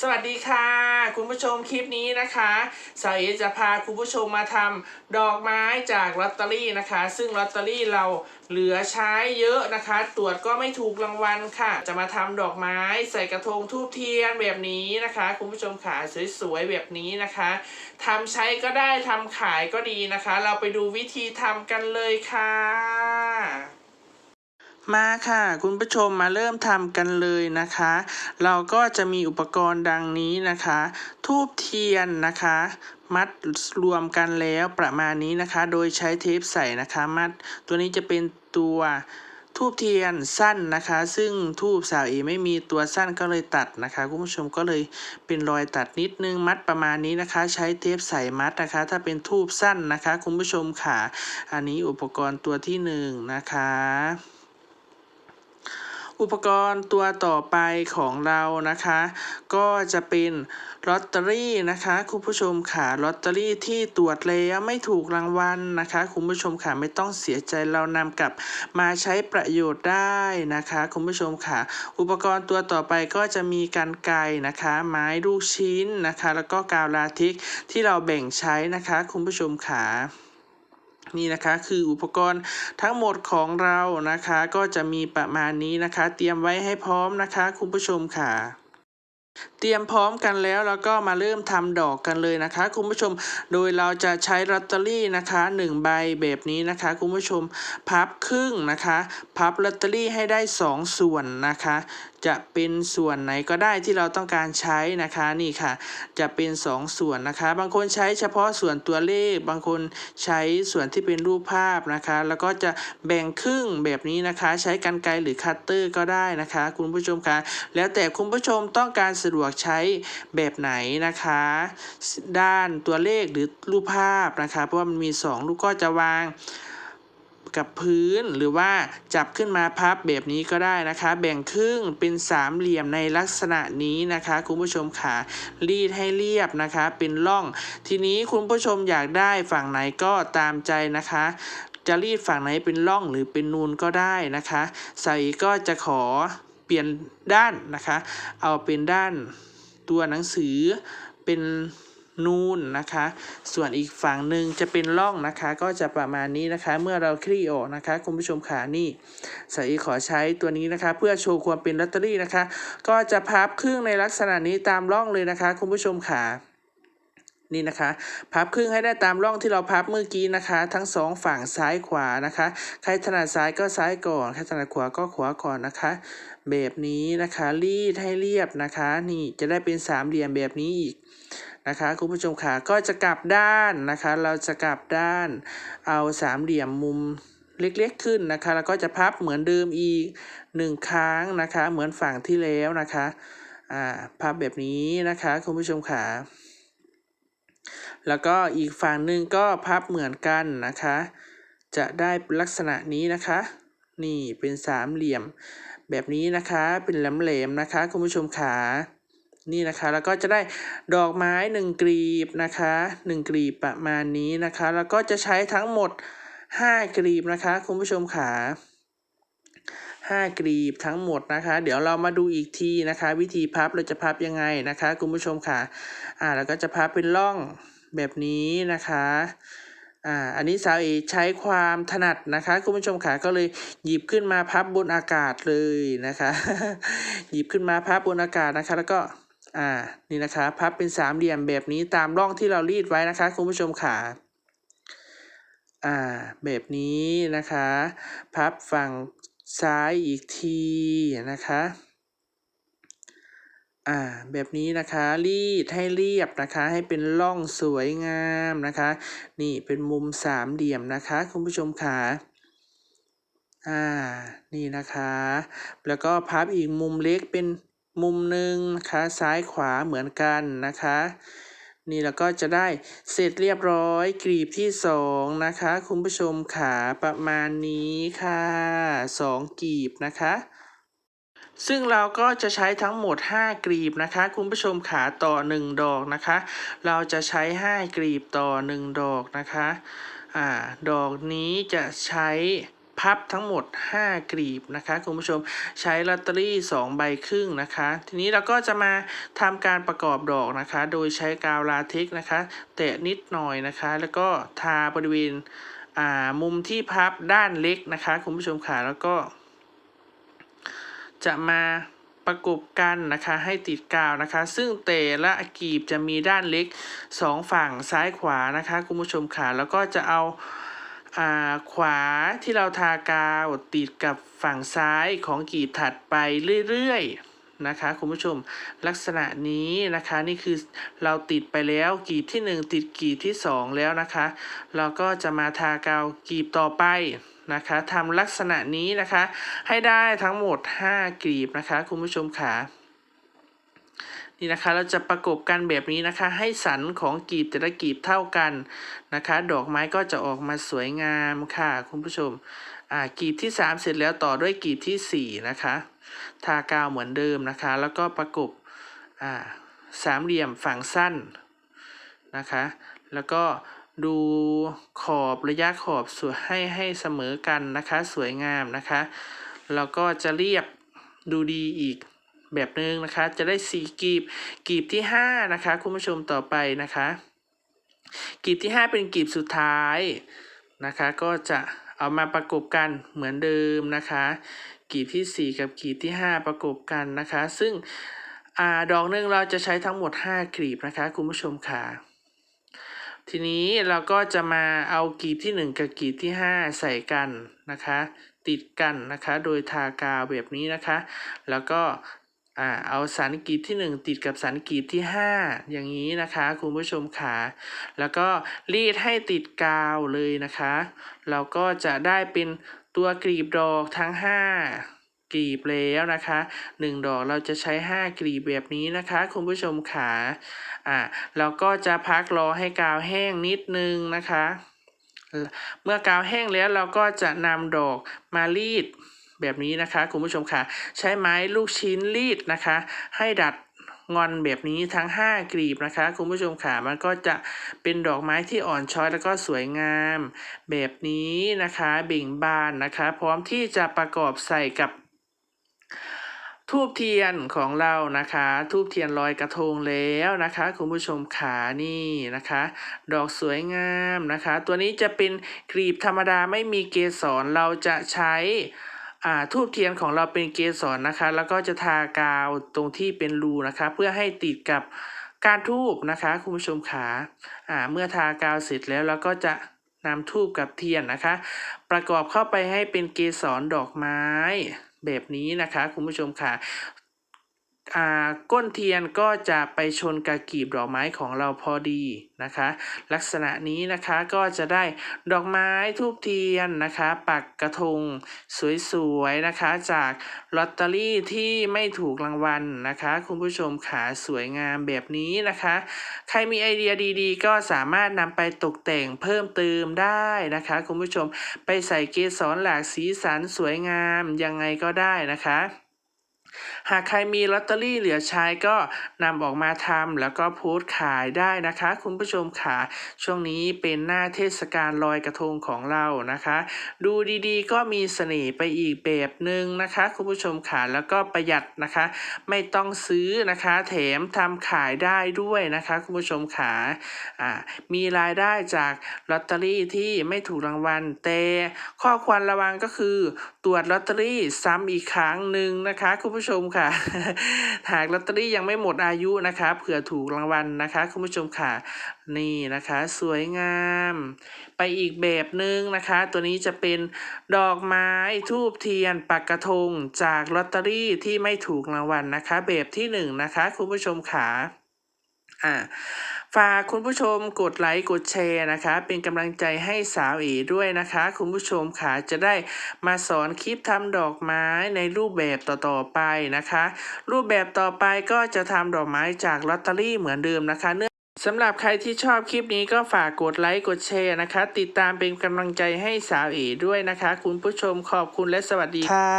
สวัสดีค่ะ คุณผู้ชมคลิปนี้นะคะสาวเอจะพาคุณผู้ชมมาทำดอกไม้จากลอตเตอรี่นะคะ ซึ่งลอตเตอรี่เราเหลือใช้เยอะนะคะ ตรวจก็ไม่ถูกรางวัลค่ะ จะมาทำดอกไม้ใส่กระทงทูบเทียนแบบนี้นะคะ คุณผู้ชมขาสวยๆแบบนี้นะคะทำใช้ก็ได้ทำขายก็ดีนะคะ เราไปดูวิธีทำกันเลยค่ะ มาค่ะ คุณผู้ชมมาเริ่มทำกันเลยนะคะ เราก็จะมีอุปกรณ์ดังนี้นะคะ ทูบเทียนนะคะ มัดรวมกันแล้วประมาณนี้นะคะ โดยใช้เทปใส่นะคะ มัดตัวนี้จะเป็นตัวทูบเทียนสั้นนะคะ ซึ่งทูบสาวเอไม่มีตัวสั้นก็เลยตัดนะคะคุณผู้ชมก็เลยเป็นรอยตัดนิดนึงมัดประมาณนี้นะคะ ใช้เทปใส่มัดนะคะ ถ้าเป็นทูบสั้นนะคะ คุณผู้ชมค่ะ อันนี้อุปกรณ์ตัวที่หนึ่งนะคะ อุปกรณ์ตัวต่อไปของเรานะคะ ก็จะเป็นลอตเตอรี่นะคะคุณผู้ชมค่ะลอตเตอรี่ที่ตรวจแล้วไม่ถูกรางวัลนะคะคุณผู้ชมค่ะไม่ต้องเสียใจเรานำกลับมาใช้ประโยชน์ได้นะคะคุณผู้ชมค่ะ อุปกรณ์ตัวต่อไปก็จะมีกันไกนะคะ ไม้ลูกชิ้นนะคะ แล้วก็กาวลาทิกที่เราแบ่งใช้นะคะ คุณผู้ชมค่ะ นี่นะคะ คืออุปกรณ์ทั้งหมดของเรานะคะ ก็จะมีประมาณนี้นะคะ เตรียมไว้ให้พร้อมนะคะ คุณผู้ชมค่ะเตรียมพร้อมกันแล้วแล้วก็มาเริ่มทำดอกกันเลยนะคะ คุณผู้ชม โดยเราจะใช้ลอตเตอรี่นะคะหนึ่งใบแบบนี้นะคะ คุณผู้ชมพับครึ่งนะคะ พับลอตเตอรี่ให้ได้สองส่วนนะคะ จะเป็นส่วนไหนก็ได้ที่เราต้องการใช้นะคะนี่ค่ะ จะเป็นสองส่วนนะคะ บางคนใช้เฉพาะส่วนตัวเลข บางคนใช้ส่วนที่เป็นรูปภาพนะคะ แล้วก็จะแบ่งครึ่งแบบนี้นะคะ ใช้กรรไกรหรือคัตเตอร์ก็ได้นะคะ คุณผู้ชมคะแล้วแต่คุณผู้ชมต้องการสะดวกใช้แบบไหนนะคะ ด้านตัวเลขหรือรูปภาพนะคะ เพราะว่ามันมีสองลูกก็จะวาง กับพื้น หรือว่าจับขึ้นมาพับแบบนี้ก็ได้นะคะ แบ่งครึ่งเป็นสามเหลี่ยมในลักษณะนี้นะคะคุณผู้ชมขารีดให้เรียบนะคะ เป็นร่อง ทีนี้คุณผู้ชมอยากได้ฝั่งไหนก็ตามใจนะคะจะรีดฝั่งไหนเป็นร่องหรือเป็นนูนก็ได้นะคะใส่ก็จะขอเปลี่ยนด้านนะคะ เอาเป็นด้านตัวหนังสือเป็น นู่นนะคะ ส่วนอีกฝั่งหนึ่งจะเป็นร่องนะคะ ก็จะประมาณนี้นะคะ เมื่อเราคลี่ออกนะคะ คุณผู้ชมขานี่สายขอใช้ตัวนี้นะคะ เพื่อโชว์ความเป็นลอตเตอรี่นะคะ ก็จะพับครึ่งในลักษณะนี้ตามร่องเลยนะคะ คุณผู้ชมขานี่นะคะ พับครึ่งให้ได้ตามร่องที่เราพับเมื่อกี้นะคะ ทั้งสองฝั่งซ้ายขวานะคะ ใครถนัดซ้ายก็ซ้ายก่อนใครถนัดขวาก็ขวาก่อนนะคะ แบบนี้นะคะรีดให้เรียบนะคะ นี่จะได้เป็นสามเหลี่ยมแบบนี้อีกนะคะคุณผู้ชมขาก็จะกลับด้านนะคะ เราจะกลับด้าน เอาสามเหลี่ยมมุมเล็กๆขึ้นนะคะ แล้วก็จะพับเหมือนเดิมอีกหนึ่งครั้งนะคะ เหมือนฝั่งที่แล้วนะคะอ่าพับแบบนี้นะคะคุณผู้ชมขาแล้วก็อีกฝั่งหนึ่งก็พับเหมือนกันนะคะ จะได้ลักษณะนี้นะคะ นี่เป็นสามเหลี่ยม แบบนี้นะคะเป็นแหลมๆนะคะคุณผู้ชมขานี่นะคะแล้วก็จะได้ดอกไม้หนึ่งกลีบนะคะหนึ่งกลีบประมาณนี้นะคะ แล้วก็จะใช้ทั้งหมดห้ากลีบนะคะคุณผู้ชมขาห้ากลีบทั้งหมดนะคะ เดี๋ยวเรามาดูอีกทีนะคะ วิธีพับเราจะพับยังไงนะคะ คุณผู้ชมค่ะอ่าแล้วก็จะพับเป็นร่องแบบนี้นะคะ อ่าอันนี้สาวเอใช้ความถนัดนะคะคุณผู้ชมค่ะก็เลยหยิบขึ้นมาพับบนอากาศเลยนะคะ หยิบขึ้นมาพับบนอากาศนะคะ แล้วก็อ่านี่นะคะพับเป็นสามเหลี่ยมแบบนี้ตามร่องที่เรารีดไว้นะคะคุณผู้ชมค่ะอ่าแบบนี้นะคะ พับฝั่งซ้ายอีกทีนะคะ อ่าแบบนี้นะคะรีดให้เรียบนะคะ ให้เป็นร่องสวยงามนะคะ นี่เป็นมุมสามเหลี่ยมนะคะ คุณผู้ชมค่ะอ่านี่นะคะ แล้วก็พับอีกมุมเล็กเป็นมุมหนึ่งนะคะซ้ายขวาเหมือนกันนะคะ นี่แล้วก็จะได้เสร็จเรียบร้อยกลีบที่สองนะคะ คุณผู้ชมขาประมาณนี้ค่ะสองกลีบนะคะ ซึ่งเราก็จะใช้ทั้งหมด 5 กลีบนะคะ คุณผู้ชมขาต่อ 1 ดอกนะคะ เราจะใช้ 5 กลีบต่อ 1 ดอกนะคะอ่าดอกนี้จะใช้พับทั้งหมด 5 กลีบนะคะคุณผู้ชมใช้ลอตเตอรี่ 2 ใบครึ่งนะคะ ทีนี้เราก็จะมาทำการประกอบดอกนะคะ โดยใช้กาวลาเท็กนะคะ แตะนิดหน่อยนะคะ แล้วก็ทาบริเวณมุมที่พับด้านเล็กนะคะ คุณผู้ชมค่ะแล้วก็ จะมาประกบกันนะคะให้ติดกาวนะคะ ซึ่งแต่ละกีบจะมีด้านเล็กสองฝั่งซ้ายขวานะคะคุณผู้ชมค่ะแล้วก็จะเอาอาขวาที่เราทากาวติดกับฝั่งซ้ายของกีบถัดไปเรื่อยๆนะคะคุณผู้ชมลักษณะนี้นะคะนี่คือเราติดไปแล้วกีบที่หนึ่งติดกีบที่สองแล้วนะคะ เราก็จะมาทากาวกีบต่อไป นะคะทำลักษณะนี้นะคะ ให้ได้ทั้งหมด 5 กลีบนะคะ คุณผู้ชมค่ะนี่นะคะเราจะประกบกันแบบนี้นะคะ ให้สันของกลีบแต่ละกลีบเท่ากันนะคะ ดอกไม้ก็จะออกมาสวยงามค่ะ คุณผู้ชมอ่ากลีบที่ 3 เสร็จแล้วต่อด้วยกลีบทีสี่4 นะคะทากาวเหมือนเดิมนะคะ แล้วก็ประกบอ่าสามเหลี่ยมฝั่งสั้นนะคะ แล้วก็ ดูขอบระยะขอบสวยให้ให้เสมอกันนะคะ สวยงามนะคะ แล้วก็จะเรียบดูดีอีกแบบนึงนะคะ จะได้สี่กีบกีบที่ห้านะคะ คุณผู้ชมต่อไปนะคะ กีบที่ห้าเป็นกีบสุดท้ายนะคะ ก็จะเอามาประกบกันเหมือนเดิมนะคะ กีบที่สี่กับกีบที่ห้าประกบกันนะคะ ซึ่งอดอกหนึ่งเราจะใช้ทั้งหมดห้ากลีบนะคะ คุณผู้ชมค่ะ ทีนี้เราก็จะมาเอากลีบที่ 1 กับกลีบที่ 5 ใส่กันนะคะ ติดกันนะคะ โดยทากาวแบบนี้นะคะ แล้วก็อ่าเอาสันกลีบที่ 1 ติดกับสันกลีบที่ 5 อย่างนี้นะคะคุณผู้ชมค่ะแล้วก็รีดให้ติดกาวเลยนะคะ เราก็จะได้เป็นตัวกลีบดอกทั้ง 5 กลีบแล้วนะคะ 1 ดอกเราจะใช้ 5 กลีบแบบนี้นะคะ คุณผู้ชมค่ะอ่าเราก็จะพักรอให้กาวแห้งนิดนึงนะคะ เมื่อกาวแห้งแล้วเราก็จะนำดอกมารีดแบบนี้นะคะ คุณผู้ชมค่ะ ใช้ไม้ลูกชิ้นรีดนะคะ ให้ดัดงอนแบบนี้ทั้ง 5 กลีบนะคะ คุณผู้ชมค่ะมันก็จะเป็นดอกไม้ที่อ่อนช้อยแล้วก็สวยงาม แบบนี้นะคะเบ่งบานนะคะ พร้อมที่จะประกอบใส่กับ ทูบเทียนของเรานะคะ ทูบเทียนลอยกระทงแล้วนะคะคุณผู้ชมขานี่นะคะ ดอกสวยงามนะคะ ตัวนี้จะเป็นกลีบธรรมดาไม่มีเกสรเราจะใช้อ่าทูบเทียนของเราเป็นเกสรนะคะ แล้วก็จะทากาวตรงที่เป็นรูนะคะ เพื่อให้ติดกับการทูบนะคะ คุณผู้ชมขาอ่าเมื่อทากาวเสร็จแล้วเราก็จะนำทูบกับเทียนนะคะ ประกอบเข้าไปให้เป็นเกสรดอกไม้ แบบนี้นะคะ คุณผู้ชมค่ะ ก้นเทียนก็จะไปชนกับกีบดอกไม้ของเราพอดีนะคะ ลักษณะนี้นะคะก็จะได้ดอกไม้ทูบเทียนนะคะ ปักกระทงสวยๆนะคะจากลอตเตอรี่ที่ไม่ถูกรางวัลนะคะ คุณผู้ชมขาสวยงามแบบนี้นะคะ ใครมีไอเดียดีๆ ก็สามารถนำไปตกแต่งเพิ่มเติมได้นะคะ คุณผู้ชมไปใส่เกสรหลากสีสันสวยงามยังไงก็ได้นะคะ หากใครมีลอตเตอรี่เหลือใช้ก็นำออกมาทำแล้วก็โพสต์ขายได้นะคะ คุณผู้ชมค่ะ ช่วงนี้เป็นหน้าเทศกาลลอยกระทงของเรานะคะ ดูดีๆ ก็มีเสน่ห์ไปอีกแบบหนึ่งนะคะ คุณผู้ชมค่ะแล้วก็ประหยัดนะคะ ไม่ต้องซื้อนะคะแถมทำขายได้ด้วยนะคะ คุณผู้ชมค่ะอ่ามีรายได้จากลอตเตอรี่ที่ไม่ถูกรางวัลแต่ข้อควรระวังก็คือ ตรวจลอตเตอรี่ซ้ำอีกครั้งหนึ่งนะคะคุณผู้ชมค่ะ หากลอตเตอรี่ยังไม่หมดอายุนะคะเผื่อถูกรางวัลนะคะคุณผู้ชมค่ะนี่นะคะ สวยงาม ไปอีกแบบหนึ่งนะคะ ตัวนี้จะเป็นดอกไม้ทูบเทียนปักกระทงจากลอตเตอรี่ที่ไม่ถูกรางวัลนะคะ แบบที่หนึ่งนะคะคุณผู้ชมค่ะอ่า ฝากคุณผู้ชมกดไลค์กดแชร์นะคะ เป็นกำลังใจให้สาวเอด้วยนะคะ คุณผู้ชมค่ะจะได้มาสอนคลิปทำดอกไม้ในรูปแบบต่อๆไปนะคะ รูปแบบต่อไปก็จะทำดอกไม้จากลอตเตอรี่เหมือนเดิมนะคะเนื่องสำหรับใครที่ชอบคลิปนี้ก็ฝากกดไลค์กดแชร์นะคะ ติดตามเป็นกำลังใจให้สาวเอด้วยนะคะ คุณผู้ชมขอบคุณและสวัสดีค่ะ